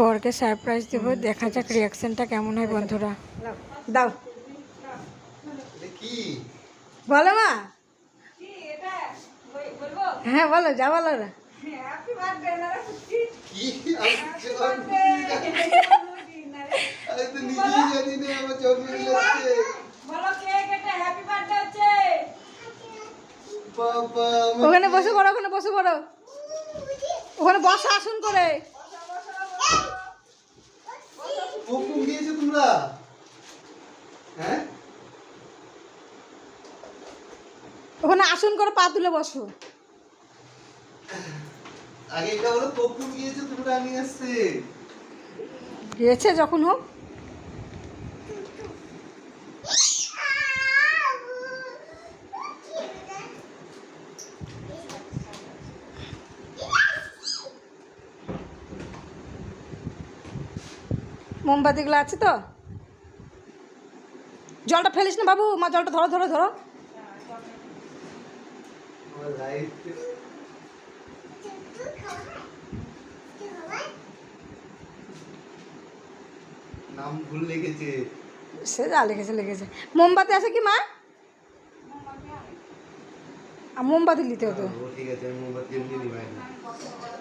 বরকে সারপ্রাইজ দেবো দেখা যাক রিয়াকশনটা কেমন হয় বন্ধুরা। দাও। বলো মা। হ্যাঁ বলো যা বলো না। ওখানে বসে পড়ো ওখানে বসে পড়ো ওখানে বসো আসুন করে। তোমরা হ্যাঁ? ওখানে আসন করে পা তুলে বসো। আগে এটা বলো কপুর গিয়েছে তোমরা আমি আসছে। গিয়েছে যখন হোক। মোমবাতিগুলো আছে তো? জলটা ফেলিস না বাবু মা জলটা ধরো ধরো ধরো। আমার লাইফ নাম ভুল লেগেছে সে যা লেগেছে লেগেছে মোমবাতি আছে কি মা? মোমবাতি নিতে হতো না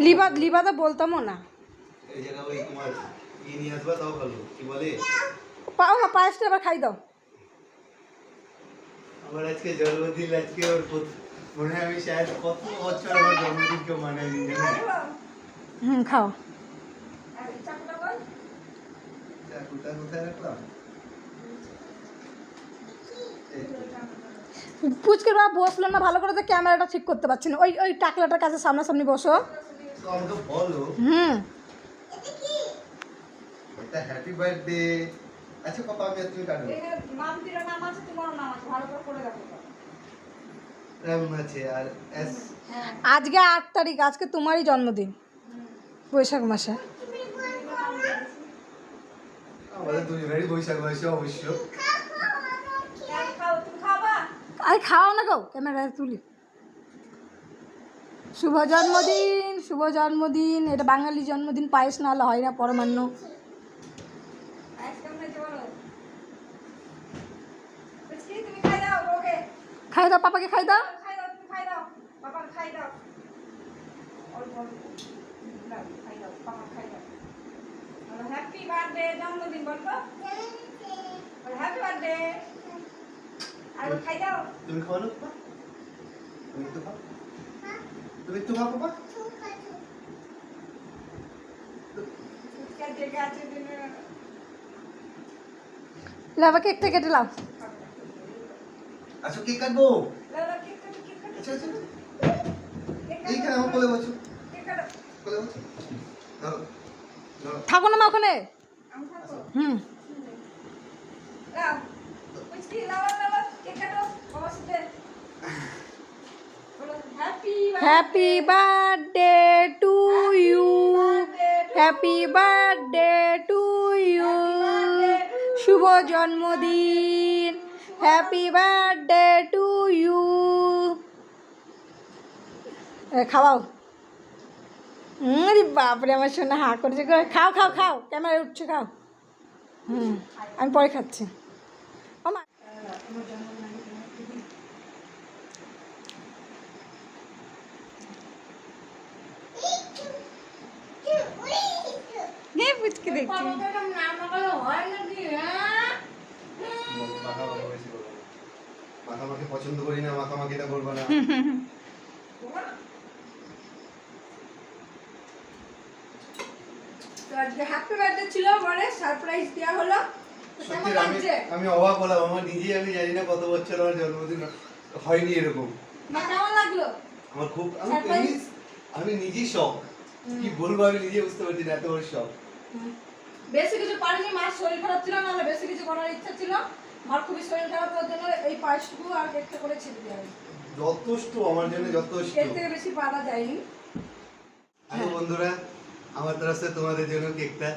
লিবা লিবাদা বলতামও না। নিয়ে আসবা তাও ভালো। কি বলে? পাও না পায়েসটা এবার খাই দাও। আমার আজকে জন্মদিন আজকে ওর মনে হয় আমি শায়দ কত বছর আমার জন্মদিনকে মানাই হুম খাও। চাকুটা কোথায় রাখলাম? বাবা বসল না ভালো করে তো ক্যামেরাটা ঠিক করতে পারছি না। ওই ওই টাকলাটার কাছে সামনাসামনি বসো। হুম। হ্যাপি বার্থডে আচ্ছা পাপা আমি তুমি কাটো রাম আছে আর এস আজকে আট তারিখ আজকে তোমারই জন্মদিন বৈশাখ মাসে। আমাদের দুজনেরই বৈশাখ মাসে অবশ্য। আরে খাও না গো ক্যামেরায় তুলি। শুভ জন্মদিন শুভ জন্মদিন এটা বাঙালি জন্মদিন পায়েস না হলে হয় না পরমান্ন। খাই দাও পাপাকে খাই দাও। হ্যাপি বার্থডে জন্মদিন বলব হ্যাপি বার্থডে আর খাই দাও। তুমি খাও না পাপা? তুমি একটু খাও। তুমি একটু খাও পাপা? ফুচকা জেগে আছে দিনে। লাবা কেকটা কেটে লাও আচ্ছা কেক কাটবো? লালা কেক কাটো কেক কাটো। আচ্ছা আচ্ছা। এইখানে আমার কোলে বসো। কোলে বসো। ধরো থাকো না মা ওখানে। হুম। বলো happy happy birthday to you happy birthday to you শুভ জন্মদিন হ্যাপি বার্থডে টু ইউ খাওয়াও। হুম রে বাপরে আমার শোনা হা করেছে। খাও খাও খাও। ক্যামেরা উঠছে খাও। হুম আমি পরে খাচ্ছি। পুচকে দেখছি মাখা মাখা বেশি করব না। পছন্দ করি না মাখা মাখিটা করব না। তো আজকে হ্যাপি বার্থডে ছিল বলে সারপ্রাইজ দেওয়া হলো। সত্যি আমি আমি অবাক হলাম আমার নিজেই আমি জানি না কত বছর আমার জন্মদিন হয়নি এরকম। কেমন লাগল? আমার খুব আমি আমি নিজেই শখ কি বলব আমি নিজে বুঝতে পারছি না এত বড় শখ বেশি কিছু পারিনি মার শরীর খারাপ ছিল নাহলে বেশি কিছু করার ইচ্ছা ছিল। খুবই শরীর খারাপ জন্য এই পায়েসটুকু আর কেকটা করে ছেড়ে হয়েছে। যথেষ্ট আমার জন্য যথেষ্ট। এর থেকে বেশি পারা যায়নি হ্যালো বন্ধুরা আমার তরফ থেকে তোমাদের জন্য কেকটা।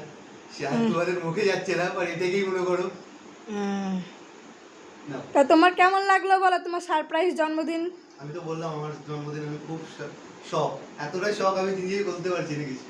তোমাদের মুখে যাচ্ছে না বাট এটাকেই মনে করো? তা তোমার কেমন লাগল বলো? তোমার সারপ্রাইজ জন্মদিন? আমি তো বললাম আমার জন্মদিন আমি খুব শখ এতটাই শখ আমি নিজেই বলতে পারছি না কিছু।